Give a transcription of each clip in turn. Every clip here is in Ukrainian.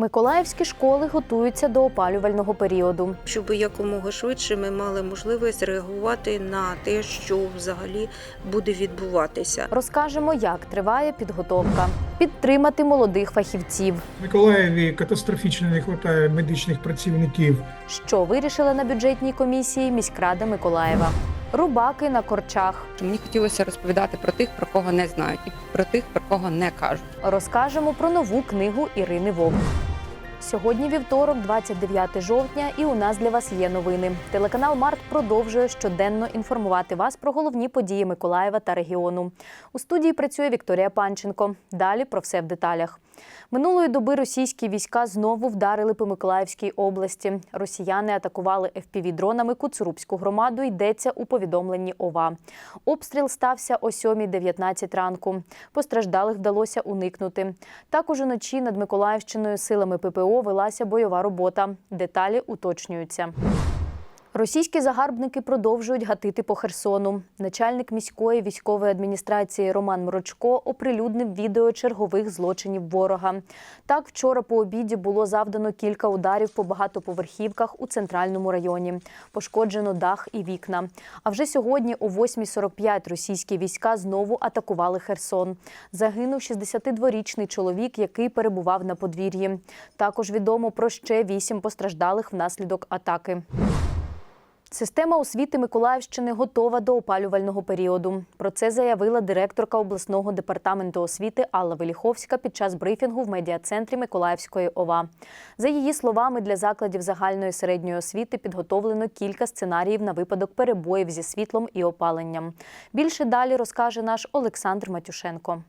Миколаївські школи готуються до опалювального періоду. щоб якомога швидше ми мали можливість реагувати на те, що взагалі буде відбуватися. Розкажемо, як триває підготовка, підтримати молодих фахівців, В Миколаєві катастрофічно не вистачає медичних працівників. що вирішила на бюджетній комісії міськрада Миколаєва. Рубаки на корчах. Мені хотілося розповідати про тих, про кого не знають, і про тих, про кого не кажуть. Розкажемо про нову книгу Ірини Вовк. Сьогодні вівторок, 29 жовтня, і у нас для вас є новини. Телеканал Март продовжує щоденно інформувати вас про головні події Миколаєва та регіону. У студії працює Вікторія Панченко. Далі про все в деталях. Минулої доби російські війська знову вдарили по Миколаївській області. Росіяни атакували FPV-дронами Куцурубську громаду. Йдеться у повідомленні ОВА. Обстріл стався о 7.19 ранку. Постраждалих вдалося уникнути. Також уночі над Миколаївщиною силами ППО велася бойова робота. Деталі уточнюються. Російські загарбники продовжують гатити по Херсону. Начальник міської військової адміністрації Роман Мрочко оприлюднив відео чергових злочинів ворога. Так, вчора по обіді було завдано кілька ударів по багатоповерхівках у центральному районі. Пошкоджено дах і вікна. А вже сьогодні о 8.45 російські війська знову атакували Херсон. Загинув 62-річний чоловік, який перебував на подвір'ї. Також відомо про ще вісім постраждалих внаслідок атаки. Система освіти Миколаївщини готова до опалювального періоду. Про це заявила директорка обласного департаменту освіти Алла Веліховська під час брифінгу в медіа-центрі Миколаївської ОВА. За її словами, для закладів загальної середньої освіти підготовлено кілька сценаріїв на випадок перебоїв зі світлом і опаленням. Більше далі розкаже наш Олександр Матюшенко.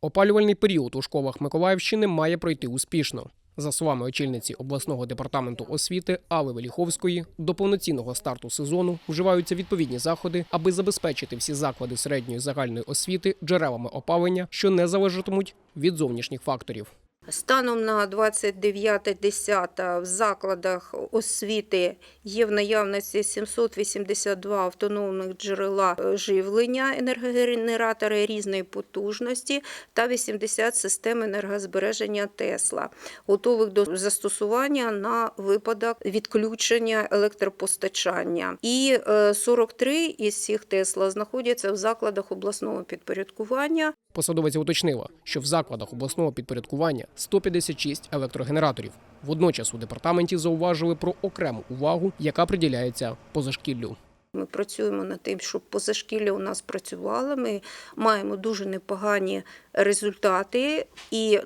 Опалювальний період у школах Миколаївщини має пройти успішно. За словами очільниці обласного департаменту освіти Али Веліховської, до повноцінного старту сезону вживаються відповідні заходи, аби забезпечити всі заклади середньої загальної освіти джерелами опалення, що не залежатимуть від зовнішніх факторів. Станом на 29.10 в закладах освіти є в наявності 782 автономних джерела е, живлення енергогенератори різної потужності та 80 систем енергозбереження Тесла, готових до застосування на випадок відключення електропостачання. І е, 43 із цих Тесла знаходяться в закладах обласного підпорядкування. Посадовиця уточнила, що в закладах обласного підпорядкування 156 електрогенераторів. Водночас у департаменті зауважили про окрему увагу, яка приділяється позашкіллю. Ми працюємо над тим, щоб позашкілля у нас працювало. Ми маємо дуже непогані результати. І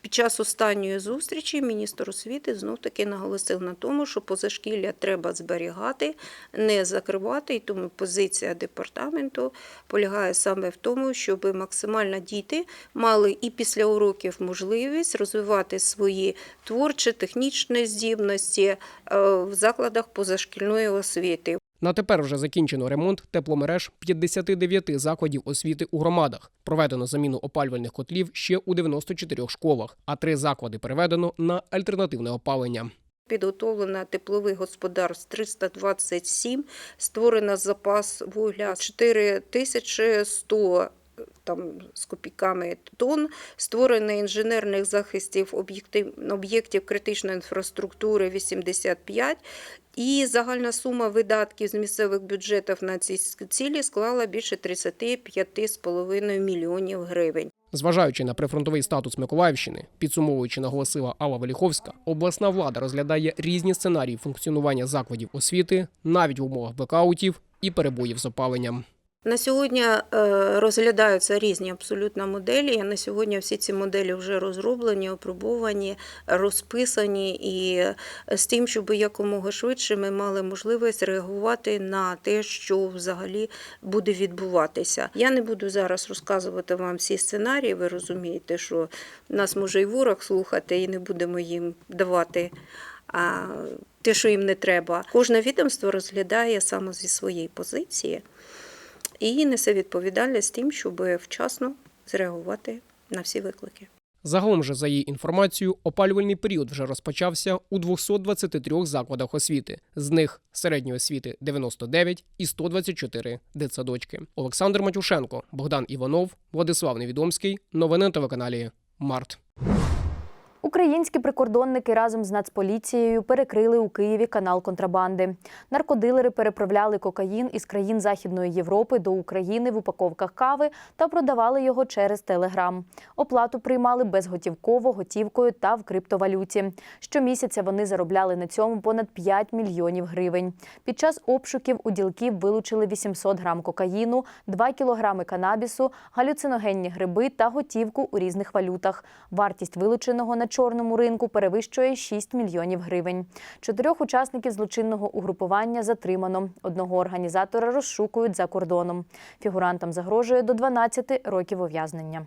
під час останньої зустрічі міністр освіти знов таки наголосив на тому, що позашкілля треба зберігати, не закривати. І тому позиція департаменту полягає саме в тому, щоб максимально діти мали і після уроків можливість розвивати свої творчі, технічні здібності е, в закладах позашкільної освіти. На тепер вже закінчено ремонт тепломереж 59 закладів освіти у громадах. Проведено заміну опалювальних котлів ще у 94 школах, а три заклади переведено на альтернативне опалення. Підготовлено теплових господарств 327, створено запас вугля 4100 там з копійками тонн, створено інженерних захистів об'єктів критичної інфраструктури 85, і загальна сума видатків з місцевих бюджетів на ці цілі склала більше 35,5 мільйонів гривень. Зважаючи на прифронтовий статус Миколаївщини, підсумовуючи, наголосила Алла Веліховська, обласна влада розглядає різні сценарії функціонування закладів освіти навіть в умовах блекаутів і перебоїв з опаленням. На сьогодні е, розглядаються різні абсолютно моделі. На сьогодні всі ці моделі вже розроблені, опробовані, розписані, і з тим, щоб якомога швидше ми мали можливість реагувати на те, що взагалі буде відбуватися. Я не буду зараз розказувати вам всі сценарії. Ви розумієте, що нас може і ворог слухати, і не будемо їм давати. Те, що їм не треба, кожне відомство розглядає саме зі своєї позиції і несе відповідальність тим, щоб вчасно зреагувати на всі виклики. Загалом же, за її інформацією, опалювальний період вже розпочався у 223 закладах освіти. З них середньої освіти 99 і 124 дитсадочки. Олександр Матюшенко, Богдан Іванов, Владислав Невідомський. Новини на телеканалі Март. Українські прикордонники разом з Нацполіцією перекрили у Києві канал контрабанди. Наркодилери переправляли кокаїн із країн Західної Європи до України в упаковках кави та продавали його через Телеграм. Оплату приймали безготівково, готівкою та в криптовалюті. Щомісяця вони заробляли на цьому понад 5 мільйонів гривень. Під час обшуків у ділків вилучили 800 грам кокаїну, 2 кілограми канабісу, галюциногенні гриби та готівку у різних валютах. Вартість вилученого на чорному ринку перевищує 6 мільйонів гривень. Чотирьох учасників злочинного угрупування затримано. Одного організатора розшукують за кордоном. Фігурантам загрожує до 12 років ув'язнення.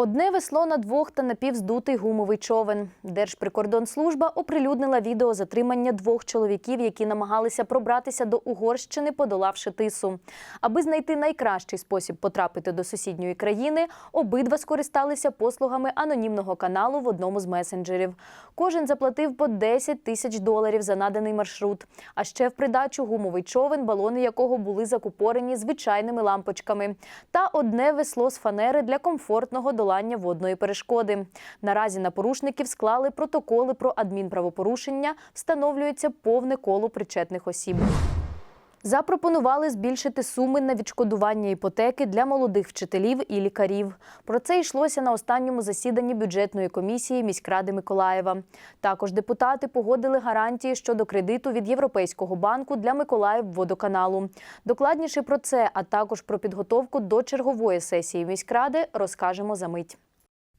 Одне весло на двох та напівздутий гумовий човен. Держприкордонслужба оприлюднила відео затримання двох чоловіків, які намагалися пробратися до Угорщини, подолавши тису. Аби знайти найкращий спосіб потрапити до сусідньої країни, обидва скористалися послугами анонімного каналу в одному з месенджерів. Кожен заплатив по 10 тисяч доларів за наданий маршрут. А ще в придачу гумовий човен, балони якого були закупорені звичайними лампочками, та одне весло з фанери для комфортного долання водної перешкоди. Наразі на порушників склали протоколи про адмінправопорушення, встановлюється повне коло причетних осіб. Запропонували збільшити суми на відшкодування іпотеки для молодих вчителів і лікарів. Про це йшлося на останньому засіданні бюджетної комісії міськради Миколаєва. Також депутати погодили гарантії щодо кредиту від Європейського банку для Миколаївводоканалу. Докладніше про це, а також про підготовку до чергової сесії міськради розкажемо за мить.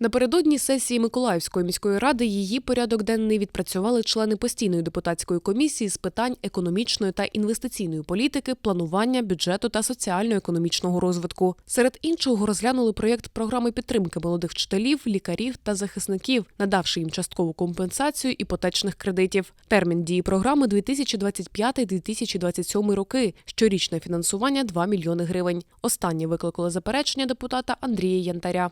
Напередодні сесії Миколаївської міської ради її порядок денний відпрацювали члени постійної депутатської комісії з питань економічної та інвестиційної політики, планування бюджету та соціально-економічного розвитку. Серед іншого розглянули проєкт програми підтримки молодих вчителів, лікарів та захисників, надавши їм часткову компенсацію іпотечних кредитів. Термін дії програми 2025-2027 роки. Щорічне фінансування 2 мільйони гривень. Останнє викликало заперечення депутата Андрія Янтаря.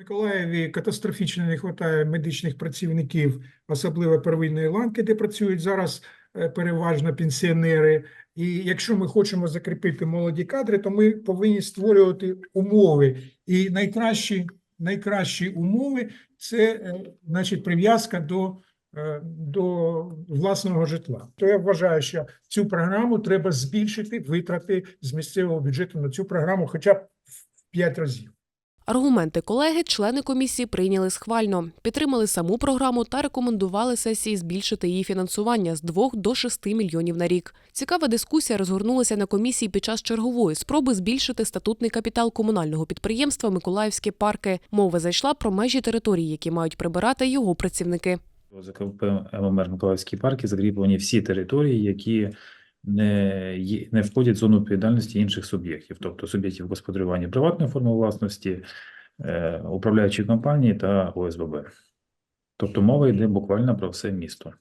Миколаєві катастрофічно не вистачає медичних працівників, особливо первинної ланки, де працюють зараз е, переважно пенсіонери. І якщо ми хочемо закріпити молоді кадри, то ми повинні створювати умови. І найкращі, найкращі умови це е, значить прив'язка до, е, до власного житла. То я вважаю, що цю програму треба збільшити витрати з місцевого бюджету на цю програму, хоча б в 5 разів. Аргументи колеги члени комісії прийняли схвально, підтримали саму програму та рекомендували сесії збільшити її фінансування з 2 до 6 мільйонів на рік. Цікава дискусія розгорнулася на комісії під час чергової спроби збільшити статутний капітал комунального підприємства Миколаївські парки. Мова зайшла про межі території, які мають прибирати його працівники. ЗКП ММР Миколаївські парки закріплені всі території, які не, не входять в зону відповідальності інших суб'єктів, тобто суб'єктів господарювання приватної форми власності, е, управляючі компанії та ОСББ. Тобто мова йде буквально про все місто.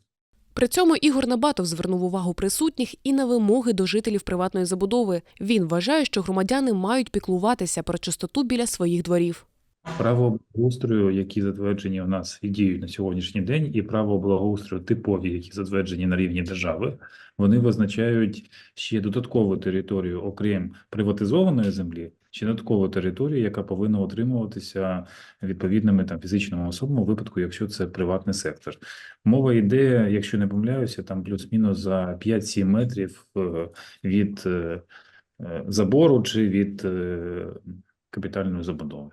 При цьому Ігор Набатов звернув увагу присутніх і на вимоги до жителів приватної забудови. Він вважає, що громадяни мають піклуватися про чистоту біля своїх дворів. Право благоустрою, які затверджені у нас і діють на сьогоднішній день, і право благоустрою типові, які затверджені на рівні держави, вони визначають ще додаткову територію, окрім приватизованої землі, ще додаткову територію, яка повинна отримуватися відповідними там фізичними особами у випадку, якщо це приватний сектор. Мова йде, якщо не помиляюся, там плюс-мінус за 5-7 метрів е, від е, е, забору чи від капітальної забудови.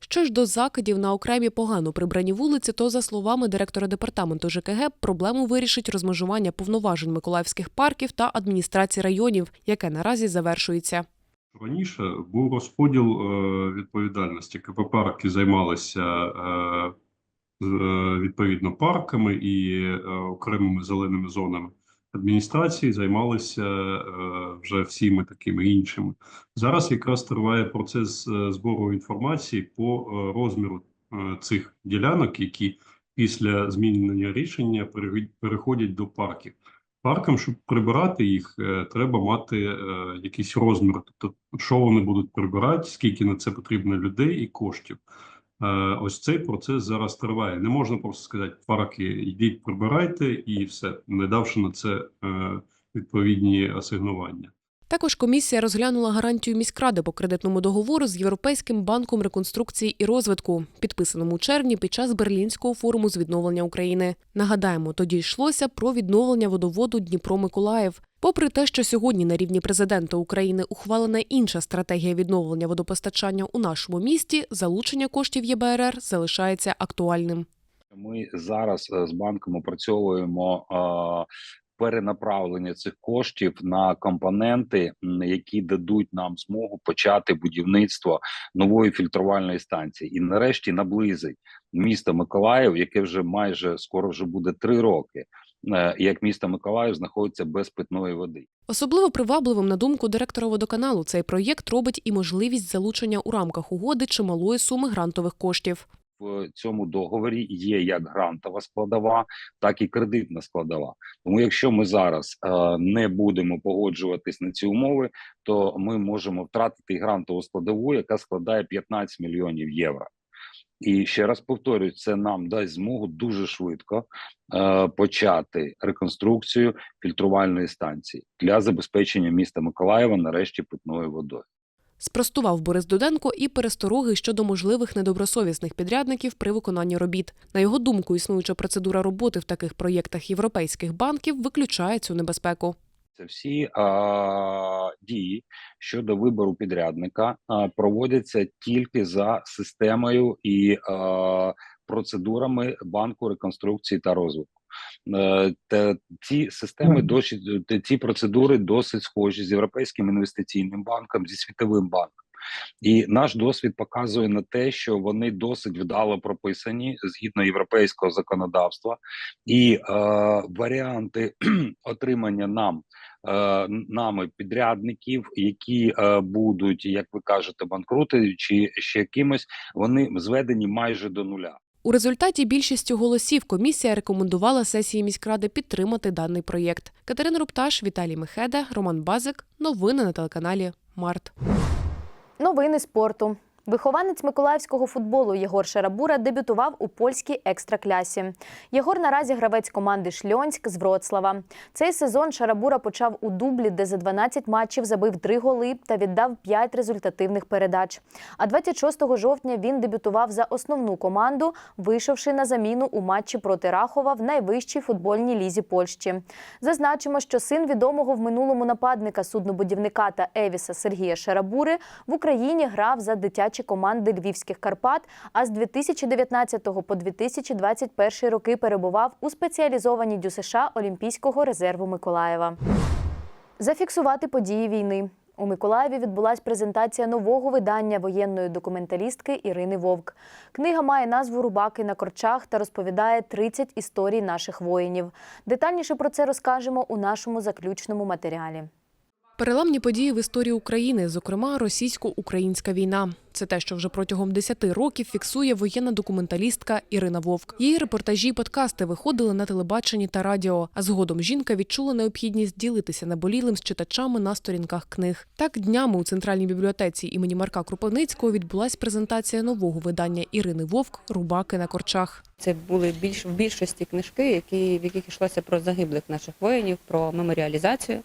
Що ж до закидів на окремі погано прибрані вулиці, то за словами директора департаменту ЖКГ, проблему вирішить розмежування повноважень миколаївських парків та адміністрації районів, яке наразі завершується. Раніше був розподіл е, відповідальності. КП парки займалися е, е, відповідно парками і окремими зеленими зонами. Адміністрації займалися е, вже всіми такими іншими. Зараз якраз триває процес е, збору інформації по е, розміру цих ділянок, які після змінення рішення пере- переходять до парків. Паркам, щоб прибирати їх, треба мати якийсь розмір. Тобто, що вони будуть прибирати, скільки на це потрібно людей і коштів. Е, Ось цей процес зараз триває. Не можна просто сказати, парки, йдіть, прибирайте і все, не давши на це е, відповідні асигнування. Також комісія розглянула гарантію міськради по кредитному договору з Європейським банком реконструкції і розвитку, підписаному у червні під час Берлінського форуму з відновлення України. Нагадаємо, тоді йшлося про відновлення водоводу Дніпро-Миколаїв. Попри те, що сьогодні на рівні президента України ухвалена інша стратегія відновлення водопостачання у нашому місті, залучення коштів ЄБРР залишається актуальним. Ми зараз е, з банком опрацьовуємо перенаправлення цих коштів на компоненти, які дадуть нам змогу почати будівництво нової фільтрувальної станції, і нарешті наблизить місто Миколаїв, яке вже майже скоро вже буде три роки, як місто Миколаїв знаходиться без питної води. Особливо привабливим, на думку директора водоканалу, цей проєкт робить і можливість залучення у рамках угоди чималої суми грантових коштів. в цьому договорі є як грантова складова, так і кредитна складова. Тому, якщо ми зараз е, не будемо погоджуватись на ці умови, то ми можемо втратити грантову складову, яка складає 15 мільйонів євро. І ще раз повторюю, це нам дасть змогу дуже швидко е, почати реконструкцію фільтрувальної станції для забезпечення міста Миколаєва нарешті питною водою. Спростував Борис Дуденко і перестороги щодо можливих недобросовісних підрядників при виконанні робіт. На його думку, існуюча процедура роботи в таких проєктах європейських банків виключає цю небезпеку. Це всі а, дії щодо вибору підрядника а, проводяться тільки за системою і а, процедурами банку реконструкції та розвитку. Е, Та ці системи досить ці процедури досить схожі з європейським інвестиційним банком, зі світовим банком. І наш досвід показує на те, що вони досить вдало прописані згідно європейського законодавства, і е, варіанти отримання нам е, нами підрядників, які е, будуть, як ви кажете, банкрути чи ще якимось, вони зведені майже до нуля. У результаті більшістю голосів комісія рекомендувала сесії міськради підтримати даний проєкт. Катерина Рупташ, Віталій Мехеда, Роман Базик. Новини на телеканалі Март. Новини спорту. Вихованець миколаївського футболу Єгор Шарабура дебютував у польській екстраклясі. Єгор наразі гравець команди Шльонськ з Вроцлава. Цей сезон Шарабура почав у дублі, де за 12 матчів забив 3 голи та віддав 5 результативних передач. А 26 жовтня він дебютував за основну команду, вийшовши на заміну у матчі проти Рахова в найвищій футбольній лізі Польщі. Зазначимо, що син відомого в минулому нападника суднобудівника та Евіса Сергія Шарабури в Україні грав за дитячі команди Львівських Карпат, а з 2019 по 2021 роки перебував у спеціалізованій ДЮСШ Олімпійського резерву Миколаєва. Зафіксувати події війни. У Миколаєві відбулася презентація нового видання воєнної документалістки Ірини Вовк. Книга має назву Рубаки на корчах та розповідає 30 історій наших воїнів. Детальніше про це розкажемо у нашому заключному матеріалі. Переламні події в історії України, зокрема російсько-українська війна. Це те, що вже протягом 10 років фіксує воєнна документалістка Ірина Вовк. Її репортажі і подкасти виходили на телебаченні та радіо. А згодом жінка відчула необхідність ділитися наболілим з читачами на сторінках книг. Так днями у центральній бібліотеці імені Марка Кропивницького відбулась презентація нового видання Ірини Вовк Рубаки на корчах. Це були більш в більшості книжки, які в яких йшлося про загиблих наших воїнів, про меморіалізацію,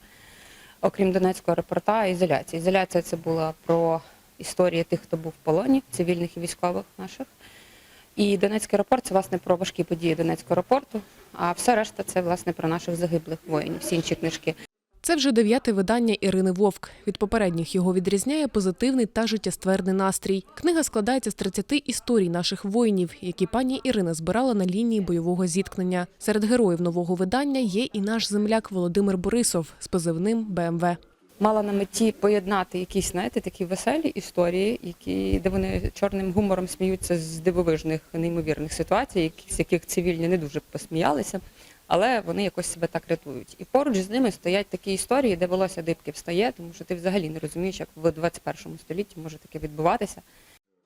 окрім Донецького аеропорта, ізоляція. Ізоляція це була про історії тих, хто був в полоні, цивільних і військових наших. І Донецький аеропорт це власне про важкі події Донецького аеропорту, а все решта це власне про наших загиблих воїнів, всі інші книжки. Це вже дев'яте видання Ірини Вовк. Від попередніх його відрізняє позитивний та життєстверний настрій. Книга складається з 30 історій наших воїнів, які пані Ірина збирала на лінії бойового зіткнення. Серед героїв нового видання є і наш земляк Володимир Борисов з позивним БМВ. мала на меті поєднати якісь, знаєте, такі веселі історії, які, де вони чорним гумором сміються з дивовижних, неймовірних ситуацій, з яких цивільні не дуже посміялися, але вони якось себе так рятують. І поруч з ними стоять такі історії, де волосся дибки встає, тому що ти взагалі не розумієш, як в 21 столітті може таке відбуватися.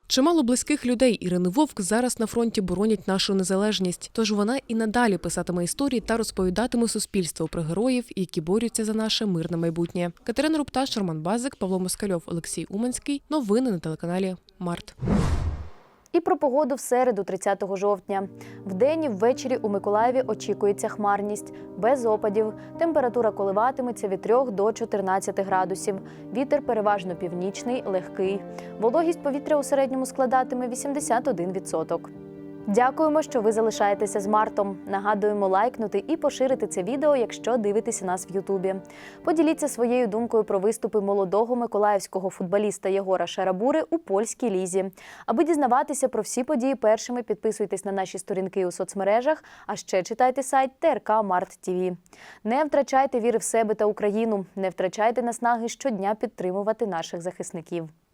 Чимало близьких людей Ірини Вовк зараз на фронті боронять нашу незалежність. Тож вона і надалі писатиме історії та розповідатиме суспільству про героїв, які борються за наше мирне майбутнє. Катерина Рупташ, Роман Базик, Павло Москальов, Олексій Уманський. Новини на телеканалі Март. І про погоду в середу, 30 жовтня. Вдень і ввечері у Миколаєві очікується хмарність, без опадів. Температура коливатиметься від 3 до 14 градусів. Вітер переважно північний, легкий. Вологість повітря у середньому складатиме 81%. Дякуємо, що ви залишаєтеся з Мартом. Нагадуємо лайкнути і поширити це відео, якщо дивитеся нас в Ютубі. Поділіться своєю думкою про виступи молодого миколаївського футболіста Єгора Шарабури у польській лізі. Аби дізнаватися про всі події першими, підписуйтесь на наші сторінки у соцмережах, а ще читайте сайт ТРК Март ТВ. Не втрачайте віри в себе та Україну, не втрачайте наснаги щодня підтримувати наших захисників.